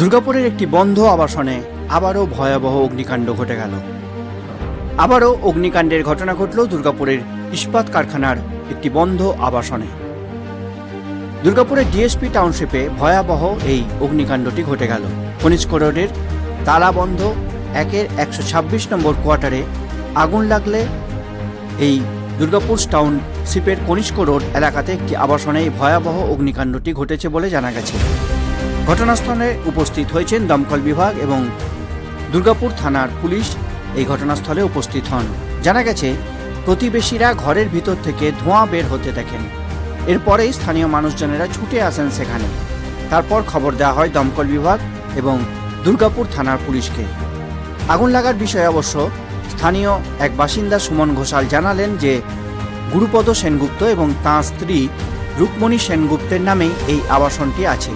দুর্গাপুরের একটি বন্ধ আবাসনে আবারও ভয়াবহ অগ্নিকাণ্ড ঘটে গেল। আবারও অগ্নিকাণ্ডের ঘটনা ঘটল দুর্গাপুরের ইস্পাত কারখানার একটি বন্ধ আবাসনে। দুর্গাপুরের ডিএসপি টাউনশিপে ভয়াবহ এই অগ্নিকাণ্ডটি ঘটে গেল। কনিষ্ক রোডের তালাবন্ধ একের একশো ছাব্বিশ নম্বর কোয়ার্টারে আগুন লাগলে এই দুর্গাপুর টাউনশিপের কনিষ্ক রোড এলাকাতে একটি আবাসনে এই ভয়াবহ অগ্নিকাণ্ডটি ঘটেছে বলে জানা গেছে। ঘটনাস্থলে উপস্থিত হয়েছেন দমকল বিভাগ এবং দুর্গাপুর থানার পুলিশ এই ঘটনাস্থলে উপস্থিত হন। জানা গেছে, প্রতিবেশীরা ঘরের ভিতর থেকে ধোঁয়া বের হতে দেখেন। এরপরেই স্থানীয় মানুষজনেরা ছুটে আসেন সেখানে। তারপর খবর দেওয়া হয় দমকল বিভাগ এবং দুর্গাপুর থানার পুলিশকে। আগুন লাগার বিষয়ে অবশ্য স্থানীয় এক বাসিন্দা সুমন ঘোষাল জানালেন যে, গুরুপদ সেনগুপ্ত এবং তাঁর স্ত্রী রুকমণি সেনগুপ্তের নামেই এই আবাসনটি আছে।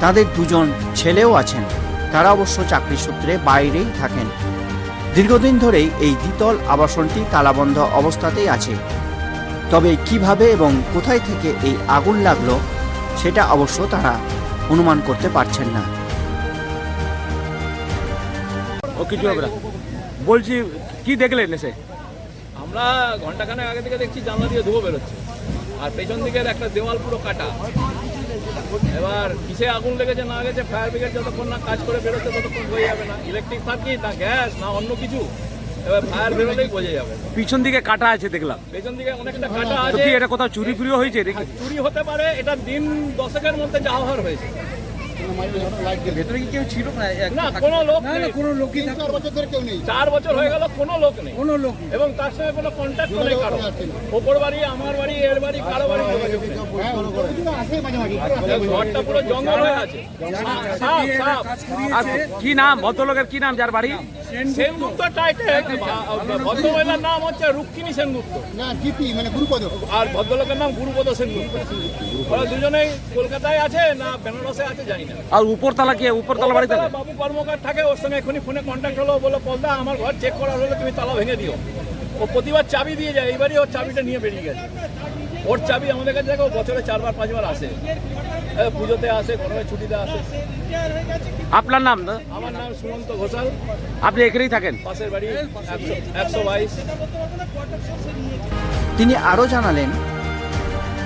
তাদের দুজন ছেলেও আছেন। তারা অবশ্য চাকরি সূত্রে বাইরেই থাকেন। দীর্ঘদিন ধরেই এই দ্বিতল আবাসনটি তালাবন্ধ অবস্থাতেই আছে। তবে কীভাবে এবং কোথায় থেকে এই আগুন লাগল সেটা অবশ্য তারা অনুমান করতে পারছেন না। ও কিছু হবে না। বলছি কি দেখলেন এসে? আমরা ঘন্টাখানেক আগে থেকে দেখছি জানলা দিয়ে ধুয়ো বেরোচ্ছে। আর পেছন দিকের একটা দেওয়াল পুরো কাটা। এবার কিসে আগুন লেগেছে না গেছে ফায়ার ব্রিগেড যতক্ষণ না কাজ করে বেরোচ্ছে ততক্ষণ বোঝা যাবে না। ইলেকট্রিক সার্কিট না গ্যাস না অন্য কিছু এবার ফায়ার বেরোলেই বোঝা যাবে। পিছন দিকে কাটা আছে দেখলাম। পেছন দিকে অনেকটা কাটা আছে। এটা কোথাও চুরি ফুরিও হয়েছে দেখি চুরি হতে পারে এটা দিন দশকের মধ্যে যাওয়ার হয়েছে। ভেতরে কি কেউ ছিল? না না কোনো লোক না না নেই। কোনো লোকই থাকতো চার বছর হয়ে গেল কোনো লোক নেই। কোনো লোক নেই। এবং তার সঙ্গে কোনো কন্ট্যাক্ট নেই কারও। ওপর বাড়ি আমার বাড়ি এর বাড়ি কারও বাড়ি ঘরটা পুরো জঙ্গল হয়ে আছে। সাপ, সাপ। আর কি নাম? ভদ্রলোকের কি নাম যার বাড়ি? সেনগুপ্ত। টাইটেল। ভদ্রমহিলার নাম হচ্ছে রুক্মিণী সেনগুপ্ত। না জিপি মানে গুরুপদ। আর ভদ্রলোকের নাম গুরুপদ সেনগুপ্ত। ওরা দুজনেই কলকাতায় আছে না বেনারসে আছে জানি আর উপরতলা কি উপরতলা বাড়ি থাকে বাবু কর্মকার থাকে ওর সঙ্গে এখনই ফোনে কন্ট্যাক্ট হলো বলো পলদা আমার ঘর চেক করা হলো তুমি তালা ভেঙে দিও। ও প্রতিবার চাবি দিয়ে যায় এইবারই ওর চাবিটা নিয়ে বেরিয়ে গেছে। ওর চাবি আমাদের কাছে দেখো বছরে চারবার পাঁচবার আসে। পুজোতে আসে কোনো ছুটিতে আসে। আপনার নাম? না? আমার নাম সুমন্ত ঘোষাল। আপনি এখানেই থাকেন? পাশের বাড়ি একশো একশো বাইশ। তিনি আরও জানালেন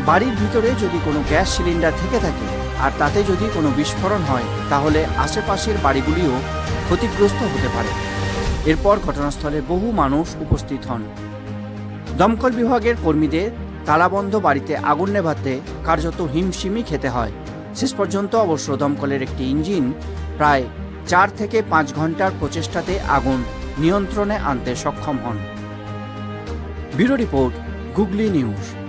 বাড়ির ভিতরে যদি কোনো গ্যাস সিলিন্ডার থেকে থাকে আর তাতে যদি কোনো বিস্ফোরণ হয়, তাহলে আশেপাশের বাড়িগুলিও ক্ষতিগ্রস্ত হতে পারে। এরপর ঘটনাস্থলে বহু মানুষ উপস্থিত হন। দমকল বিভাগের কর্মীদের তালাবন্ধ বাড়িতে আগুন নেভাতে কার্যত হিমশিমি খেতে হয়। শেষ পর্যন্ত অবশ্য দমকলের একটি ইঞ্জিন প্রায় চার থেকে পাঁচ ঘণ্টার প্রচেষ্টাতে আগুন নিয়ন্ত্রণে আনতে সক্ষম হন। Bureau report Googly News.